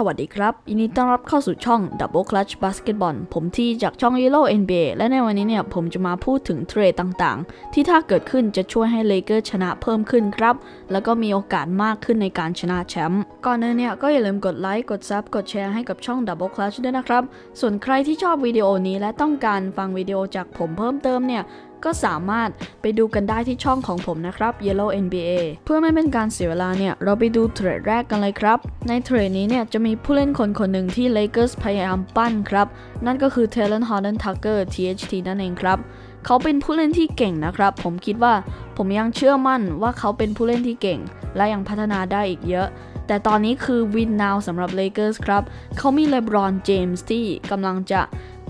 สวัสดีครับยินดีต้อนรับเข้าสู่ช่อง Double Clutch Basketball ผมที่จากช่อง Yellow NBA และในวันนี้เนี่ยผมจะมาพูดถึงเทรดต่างๆ ที่ถ้าเกิดขึ้นจะช่วยให้เลเกอร์ชนะเพิ่มขึ้นครับ แล้วก็มีโอกาสมากขึ้นในการชนะแชมป์ก่อนอื่นเนี่ยก็อย่าลืมกดไลค์กดซับกดแชร์ให้กับช่อง Double Clutch ด้วยนะครับ ส่วนใครที่ชอบวิดีโอนี้และต้องการฟังวิดีโอจากผมเพิ่มเติมเนี่ย ก็สามารถไปดูกันได้ที่ช่องของผมนะครับ Yellow NBA เพื่อไม่เป็นการเสียเวลาเนี่ย เราไปดูเทรดแรกกันเลยครับ ในเทรดนี้เนี่ยจะมีผู้เล่นคนคนหนึ่งที่ Lakers พยายามปั้นครับ นั่นก็คือ Talon Horton Tucker THT นั่นเองครับเขาเป็นผู้เล่นที่เก่งนะครับ ผมคิดว่าผมยังเชื่อมั่นว่าเขาเป็นผู้เล่นที่เก่ง และยังพัฒนาได้อีกเยอะ แต่ตอนนี้คือวินนาวสำหรับ Lakers ครับ เขามีเลบรอนเจมส์ที่กำลังจะ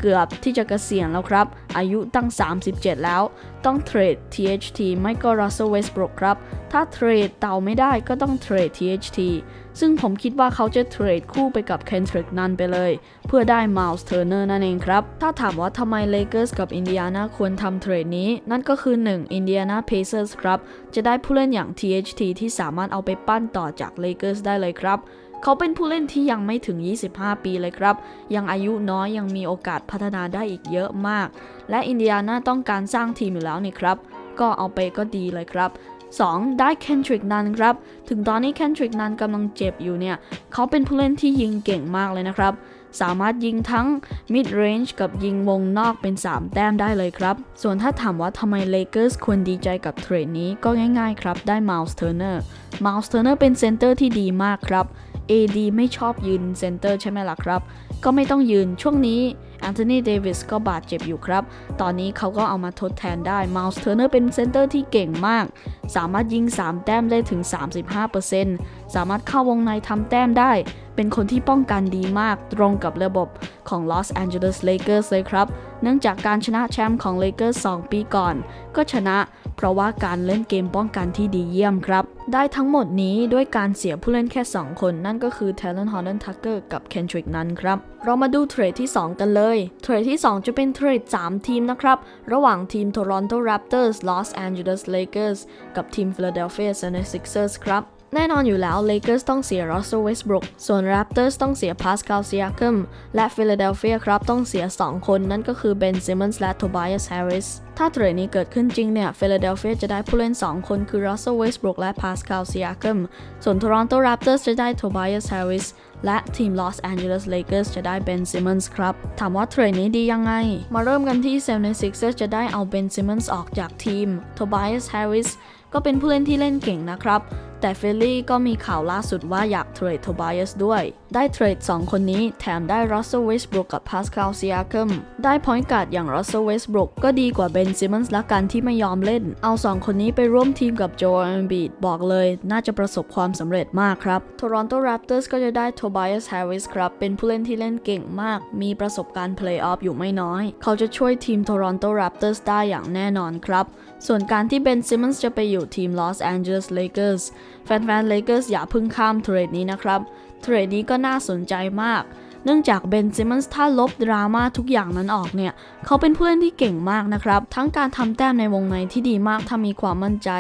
เกือบที่จะเกษียณแล้วครับ อายุตั้ง 37 แล้ว ต้องเทรด THT ไม่ก็ Russell Westbrook ครับ ถ้าเทรดเต่าไม่ได้ก็ต้องเทรด THT ซึ่งผมคิดว่าเขาจะเทรดคู่ไปกับ Kendrick Nunn ไปเลย เพื่อได้ Miles Turner นั่นเองครับ ถ้าถามว่าทำไม Lakers กับ Indiana ควรทำเทรดนี้ นั่นก็คือ 1. Indiana Pacers ครับ จะได้ผู้เล่นอย่าง THT ที่สามารถเอาไปปั้นต่อจาก Lakers ได้เลยครับ เขาเป็นผู้เล่นที่ยังไม่ถึง 25 ปีเลยครับ ยังอายุน้อยยังมีโอกาสพัฒนาได้อีกเยอะมาก และอินเดียนาต้องการสร้างทีมอยู่แล้วนี่ครับ ก็เอาไปก็ดีเลยครับ 2. ได้เคนทริกนันครับ ถึงตอนนี้เคนทริกนันกำลังเจ็บอยู่เนี่ย เขาเป็นผู้เล่นที่ยิงเก่งมากเลยนะครับ สามารถยิงทั้ง mid range กับยิงวงนอกเป็น 3 แต้มได้เลยครับ ส่วนถ้าถามว่าทำไม Lakers ควรดีใจกับเทรดนี้ก็ง่ายๆครับ ได้ Miles Turner Miles Turner เป็นเซนเตอร์ที่ดีมากครับ AD ไม่ชอบยืนเซนเตอร์ใช่ไหมล่ะครับ ก็ไม่ต้องยืนช่วงนี้แอนโทนีเดวิสก็บาดเจ็บอยู่ครับ ตอนนี้เขาก็เอามาทดแทนได้มาส์เทอร์เนอร์เป็นเซนเตอร์ที่เก่งมาก สามารถยิง 3 แต้มได้ถึง 35%สามารถเข้าวงในทำแต้มได้ เป็นคนที่ป้องกันดีมากตรงกับระบบของ Los Angeles Lakers เลยครับ เนื่องจากการชนะแชมป์ของ Lakers 2ปีก่อน ก็ชนะ เพราะว่าการเล่นเกมป้องกันที่ดีเยี่ยมครับ ได้ทั้งหมดนี้ด้วยการเสียผู้เล่นแค่ 2 คน นั่นก็คือ Talon Horton Tucker กับ Kendrick Nunn ครับ เรามาดูเทรดที่ 2 กันเลย เทรดที่ 2 จะเป็นเทรด 3 ทีมนะครับ ระหว่างทีม Toronto Raptors Los Angeles Lakers กับทีม Philadelphia 76ers ครับ แน่นอนอยู่แล้ว Lakers ต้องเสีย Russell Westbrook ส่วน Raptors ต้องเสีย Pascal Siakam และ Philadelphia ครับต้องเสีย 2 คนนั่นก็คือ Ben Simmons และ Tobias Harris ถ้าเทรดนี้เกิดขึ้นจริงเนี่ย Philadelphia จะได้ผู้เล่น 2 คนคือ Russell Westbrook และ Pascal Siakam ส่วน Toronto Raptors จะได้ Tobias Harris และทีม Los Angeles Lakers จะได้ Ben Simmons ครับ ถามว่าเทรดนี้ดียังไง มาเริ่มกันที่ 76ers จะได้เอา Ben Simmons ออกจากทีม Tobias Harris ก็เป็นผู้เล่นที่เล่นเก่งนะครับ แต่เฟลลี่ก็มีข่าวล่าสุดว่าอยากเทรดโทบายสด้วย ได้เทรด 2 คนนี้แถมได้ Russell Westbrook กับ Pascal Siakam ได้พอยต์การ์ดอย่าง Russell Westbrook ก็ดีกว่า Ben Simmons ละกันที่ไม่ยอมเล่น เอา 2 คนนี้ไปร่วมทีมกับ Joel Embiid บอกเลย น่าจะประสบความสำเร็จมากครับ Toronto Raptors ก็จะได้ Tobias Harris ครับเป็นผู้เล่นที่เล่นเก่งมาก มีประสบการณ์ Playoff อยู่ไม่น้อย เขาจะช่วยทีม Toronto Raptors ได้อย่างแน่นอนครับส่วนการที่ Ben Simmons จะไปอยู่ทีม Los Angeles Lakers แแฟนๆเลเกอร์สอย่าพึ่งข้ามเทรดนี้นะครับ เทรดนี้ก็น่าสนใจมาก เนื่องจากเบนซิมอนส์ถ้าลบดราม่าทุกอย่างนั้นออกเนี่ย เขาเป็นผู้เล่นที่เก่งมากนะครับ ทั้งการทำแต้มในวงในที่ดีมากถ้ามีความมั่นใจ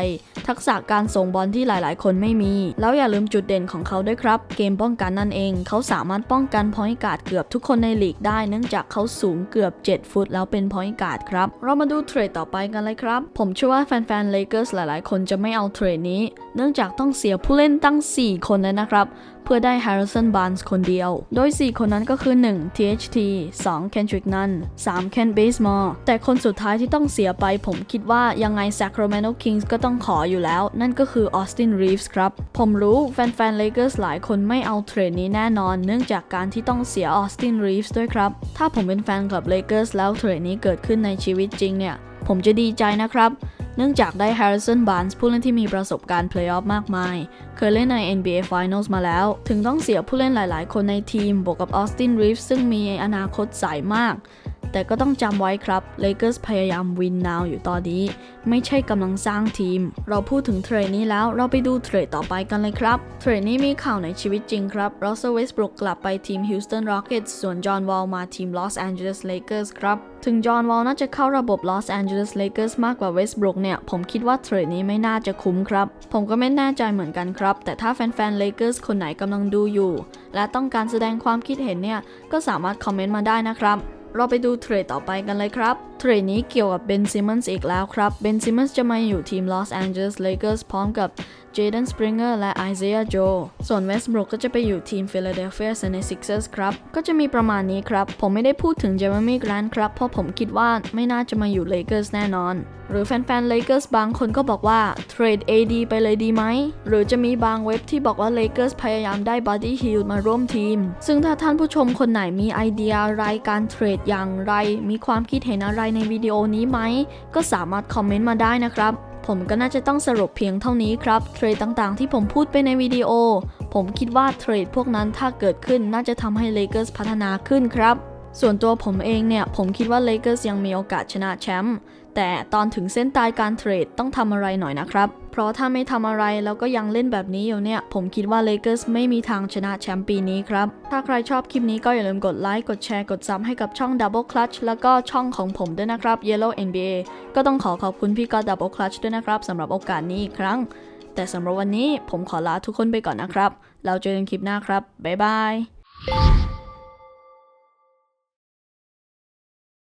ทักษะการส่งบอลที่หลายๆ คนไม่มี แล้วอย่าลืมจุดเด่นของเขาด้วยครับ เกมป้องกันนั่นเอง เขาสามารถป้องกันพอยการ์ดเกือบทุกคนในลีกได้ เนื่องจากเขาสูงเกือบ 7 ฟุต แล้วเป็นพอยการ์ดครับ เรามาดูเทรดต่อไปกันเลยครับ ผมเชื่อว่าแฟนๆ Lakers หลายๆ คนจะไม่เอาเทรดนี้ เนื่องจากต้องเสียผู้เล่นตั้ง 4 คนเลยนะครับเพื่อได้ Harrison Barnes คนเดียว โดย 4 คนนั้นก็คือ 1. THT 2. Kendrick Nunn 3. Ken Bazemore แต่คนสุดท้ายที่ต้องเสียไปผมคิดว่ายังไง Sacramento Kings ก็ต้องขออยู่แล้ว นั่นก็คือ Austin Reeves ครับ ผมรู้แฟนๆ Lakers หลายคนไม่เอาเทรดนี้แน่นอน เนื่องจากการที่ต้องเสีย Austin Reeves ด้วยครับ ถ้าผมเป็นแฟนคลับ Lakers แล้วเทรดนี้เกิดขึ้นในชีวิตจริงเนี่ย ผมจะดีใจนะครับเนื่องจากได้ Harrison Barnes ผู้เล่นที่มีประสบการณ์ Playoff มากมาย เคยเล่นใน NBA Finals มาแล้ว ถึงต้องเสียผู้เล่นหลาย ๆ คนในทีม บวกกับ Austin Reeves ซึ่งมีอนาคตใสมาก แต่ก็ต้องจำไว้ครับ Lakers พยายามวินนาวอยู่ตอนนี้ ไม่ใช่กำลังสร้างทีม เราพูดถึงเทรดนี้แล้วเราไปดูเทรดต่อไปกันเลยครับ เทรดนี้มีข่าวในชีวิตจริงครับ Russell Westbrook กลับไปทีม Houston Rockets ส่วน John Wall มาทีม Los Angeles Lakers ครับถึง John Wall น่าจะเข้าระบบ Los Angeles Lakers มากกว่า Westbrook เนี่ย ผมคิดว่าเทรดนี้ไม่น่าจะคุ้มครับ ผมก็ไม่แน่ใจเหมือนกันครับ แต่ถ้าแฟนๆ Lakers คนไหนกำลังดูอยู่ และต้องการแสดงความคิดเห็นเนี่ย ก็สามารถคอมเมนต์มาได้นะครับ เราไปดูเทรดต่อไปกันเลยครับ เทรดนี้เกี่ยวกับเบนซิมอนส์อีกแล้วครับ เบนซิมอนส์จะมาอยู่ทีมลอสแองเจลิสเลเกอร์สพร้อมกับ เจ d ดนสปริงเกอร์และ Isaiah Joe ส่วน Westbrook ก็จะไปอยู่ทีม Philadelphia 76ers ครับ ก็จะมีประมาณนี้ครับ ผมไม่ได้พูดถึง Jeremy Grant ครับ เพราะผมคิดว่าไม่น่าจะมาอยู่ Lakers แน่นอน หรือแฟนๆ Lakers บางคนก็บอกว่าเทรด AD ไปเลยดีไหม หรือจะมีบางเว็บที่บอกว่า Lakers พยายามได้ Buddy Hield มาร่วมทีม ซึ่งถ้าท่านผู้ชมคนไหนมีไอเดียอะไรการเทรดอย่างไร มีความคิดเห็นอะไรในวิดีโอนี้ไหม ก็สามารถคอมเมนต์มาได้นะครับ ผมก็น่าจะต้องสรุปเพียงเท่านี้ครับ เทรดต่างๆ ที่ผมพูดไปในวิดีโอ ผมคิดว่าเทรดพวกนั้นถ้าเกิดขึ้นน่าจะทำให้เลเกอร์สพัฒนาขึ้นครับ ส่วนตัวผมเองเนี่ย ผมคิดว่าเลเกอร์สยังมีโอกาสชนะแชมป์แต่ตอนถึงเส้นตายการเทรดต้องทำอะไรหน่อยนะครับ ราะถ้าไม่ทำอะไรแล้วก็ยังเล่นแบบนี้อยู่เนี่ย ผมคิดว่า Lakers ไม่มีทางชนะแชมป์ปีนี้ครับ ถ้าใครชอบคลิปนี้ก็อย่าลืมกดไลค์ กดแชร์ กดซับให้กับช่อง Double Clutch แล้วก็ช่องของผมด้วยนะครับ Yellow NBA ก็ต้องขอขอบคุณพี่ก็ Double Clutch ด้วยนะครับสำหรับโอกาสนี้อีกครั้ง แต่สำหรับวันนี้ผมขอลาทุกคนไปก่อนนะครับ เราเจอกันคลิปหน้าครับบ๊ายบาย